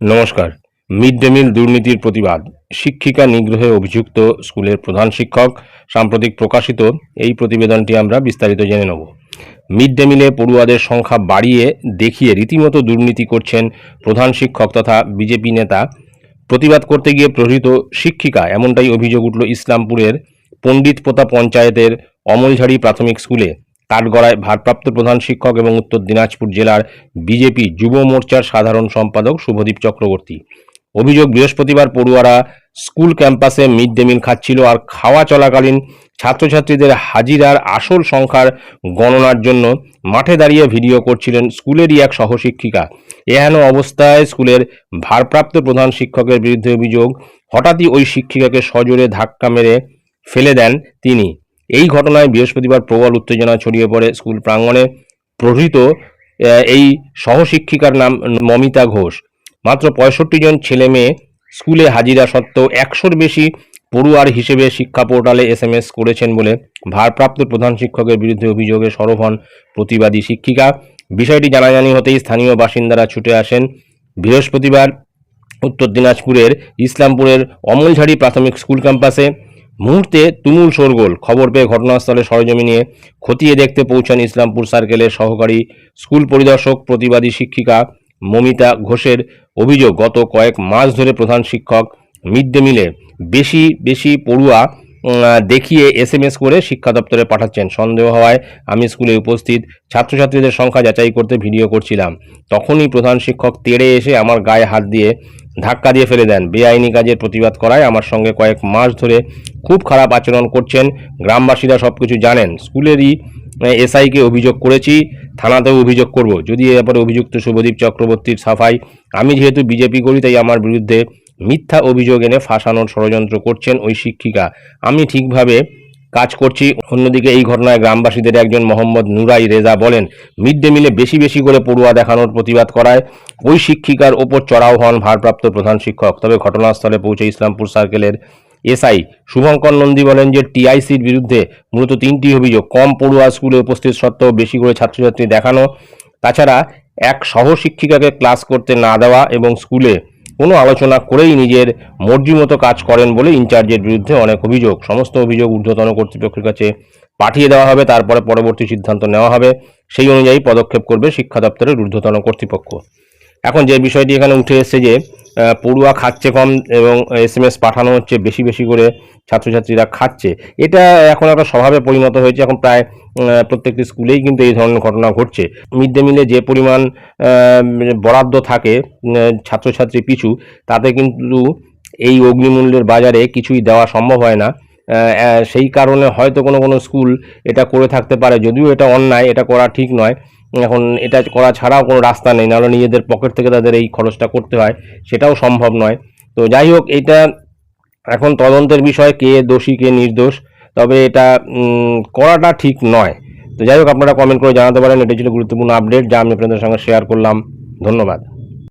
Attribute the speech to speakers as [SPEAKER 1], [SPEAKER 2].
[SPEAKER 1] নমস্কার। Mid day meal দুর্নীতির প্রতিবাদ। শিক্ষিকা নিগ্রহে অভিযুক্ত স্কুলের প্রধান শিক্ষক। সাম্প্রতিক প্রকাশিত এই প্রতিবেদনটি আমরা বিস্তারিত জেনে নেব। মিড ডে মিলে পড়ুয়াদের সংখ্যা বাড়িয়ে দেখিয়ে রীতিমতো দুর্নীতি করছেন প্রধান শিক্ষক তথা বিজেপি নেতা। প্রতিবাদ করতে গিয়ে প্রহৃত শিক্ষিকা এমনটাই অভিযোগ উঠল ইসলামপুরের পণ্ডিতপোতা পঞ্চায়েতের অমলঝাড়ি প্রাথমিক স্কুলে। কাঠগড়ায় ভারপ্রাপ্ত প্রধান শিক্ষক এবং উত্তর দিনাজপুর জেলার বিজেপি যুব মোর্চার সাধারণ সম্পাদক শুভদীপ চক্রবর্তী। অভিযোগ, বৃহস্পতিবার পড়ুয়ারা স্কুল ক্যাম্পাসে মিড ডে মিল খাচ্ছিল আর খাওয়া চলাকালীন ছাত্রছাত্রীদের হাজিরার আসল সংখ্যার গণনার জন্য মাঠে দাঁড়িয়ে ভিডিও করছিলেন স্কুলেরই এক সহশিক্ষিকা। এহেন অবস্থায় স্কুলের ভারপ্রাপ্ত প্রধান শিক্ষকের বিরুদ্ধে অভিযোগ, হঠাৎই ওই শিক্ষিকাকে সজোরে ধাক্কা মেরে ফেলে দেন তিনি। এই ঘটনায় বৃহস্পতিবার প্রবল উত্তেজনা ছড়িয়ে পড়ে স্কুল প্রাঙ্গণে। প্রহৃত এই সহশিক্ষিকার নাম মমিতা ঘোষ। মাত্র পঁয়ষট্টি জন ছেলে মেয়ে স্কুলে হাজিরা সত্ত্বেও একশোর বেশি পড়ুয়ার হিসেবে শিক্ষা পোর্টালে এস এম এস করেছেন বলে ভারপ্রাপ্ত প্রধান শিক্ষকের বিরুদ্ধে অভিযোগে সরব হন প্রতিবাদী শিক্ষিকা। বিষয়টি জানাজানি হতেই স্থানীয় বাসিন্দারা ছুটে আসেন। বৃহস্পতিবার উত্তর দিনাজপুরের ইসলামপুরের অমলঝাড়ি প্রাথমিক স্কুল ক্যাম্পাসে মুহূর্তে তুমুল শোরগোল। খবর পেয়ে ঘটনাস্থলে সরজমি নিয়ে খতিয়ে দেখতে পৌঁছান ইসলামপুর সার্কেলের সহকারী স্কুল পরিদর্শক, প্রতিবাদী শিক্ষিকা মমিতা ঘোষের অভিযোগ। গত কয়েক মাস ধরে প্রধান শিক্ষক মিড ডে মিলে বেশি বেশি পড়ুয়া দেখিয়ে এস এম এস করে শিক্ষা দপ্তরে পাঠাচ্ছেন। সন্দেহ হওয়ায় আমি স্কুলে উপস্থিত। ছাত্রছাত্রীদের সংখ্যা যাচাই করতে ভিডিও করছিলাম। তখনই প্রধান শিক্ষক তেড়ে এসে আমার গায়ে হাত দিয়ে ধাক্কা দিয়ে ফেলে দেন। বেআইনি কাজের প্রতিবাদ করায় আমার সঙ্গে কয়েক মাস ধরে খুব খারাপ আচরণ করছেন। গ্রামবাসীরা সব কিছু জানেন। স্কুলেরই এসআইকে অভিযোগ করেছি, থানাতেও অভিযোগ করব। যদি এ ব্যাপারে অভিযুক্ত শুভদীপ চক্রবর্তীর সাফাই, আমি যেহেতু বিজেপি করি তাই আমার বিরুদ্ধে মিথ্যা অভিযোগ এনে ফাঁসানোর ষড়যন্ত্র করছেন ওই শিক্ষিকা। আমি ঠিকভাবে কাজ করছি। অন্যদিকে এই ঘটনায় গ্রামবাসীদের একজন মোহাম্মদ নুরাই রেজা বলেন, মিড ডে মিলে বেশি বেশি করে পড়ুয়া দেখানোর প্রতিবাদ করায় ওই শিক্ষিকার ওপর চড়াও হন ভারপ্রাপ্ত প্রধান শিক্ষক। তবে ঘটনাস্থলে পৌঁছে ইসলামপুর সার্কেলের এসআই শুভঙ্কর নন্দী বলেন যে, টিআইসির বিরুদ্ধে মূলত তিনটি অভিযোগ, কম পড়ুয়া স্কুলে উপস্থিত সত্ত্বেও বেশি করে ছাত্রছাত্রী দেখানো। তাছাড়া এক সহশিক্ষিকাকে ক্লাস করতে না দেওয়া এবং স্কুলে কোনো আলোচনা করেই নিজের মর্জি মতো কাজ করেন বলে ইনচার্জের বিরুদ্ধে অনেক অভিযোগ। সমস্ত অভিযোগ ঊর্ধ্বতন কর্তৃপক্ষের কাছে পাঠিয়ে দেওয়া হবে, তারপরে পরবর্তী সিদ্ধান্ত নেওয়া হবে। সেই অনুযায়ী পদক্ষেপ করবে শিক্ষা দপ্তরের ঊর্ধ্বতন কর্তৃপক্ষ। এখন যে বিষয়টি এখানে উঠে এসেছে যে পড়ুয়া খাচ্ছে কম এবং এস এম এস পাঠানো হচ্ছে বেশি বেশি করে ছাত্রছাত্রীরা খাচ্ছে। এটা এখন একটা স্বভাবে পরিণত হয়েছে। এখন প্রায় প্রত্যেকটি স্কুলেই কিন্তু এই ধরনের ঘটনা ঘটছে। মিড ডে মিলে যে পরিমাণ বরাদ্দ থাকে ছাত্রছাত্রী পিছু, তাতে কিন্তু এই অগ্নিমূল্যের বাজারে কিছুই দেওয়া সম্ভব হয় না। সেই কারণে হয়তো কোনো কোনো স্কুল এটা করে থাকতে পারে। যদিও এটা অন্যায়, এটা করা ঠিক নয়। এখন এটা করা ছাড়াও কোনো রাস্তা নেই, নাহলে নিজেদের পকেট থেকে তাদের এই খরচটা করতে হয়, সেটাও সম্ভব নয়। তো যাই হোক, এটা এখন তদন্তের বিষয়, কে দোষী, কে নির্দোষ, তবে এটা করাটা ঠিক নয়। তো যাই হোক, আপনারা কমেন্ট করে জানাতে পারেন এটা ছিল গুরুত্বপূর্ণ আপডেট যা আমি আপনাদের সঙ্গে শেয়ার করলাম। ধন্যবাদ।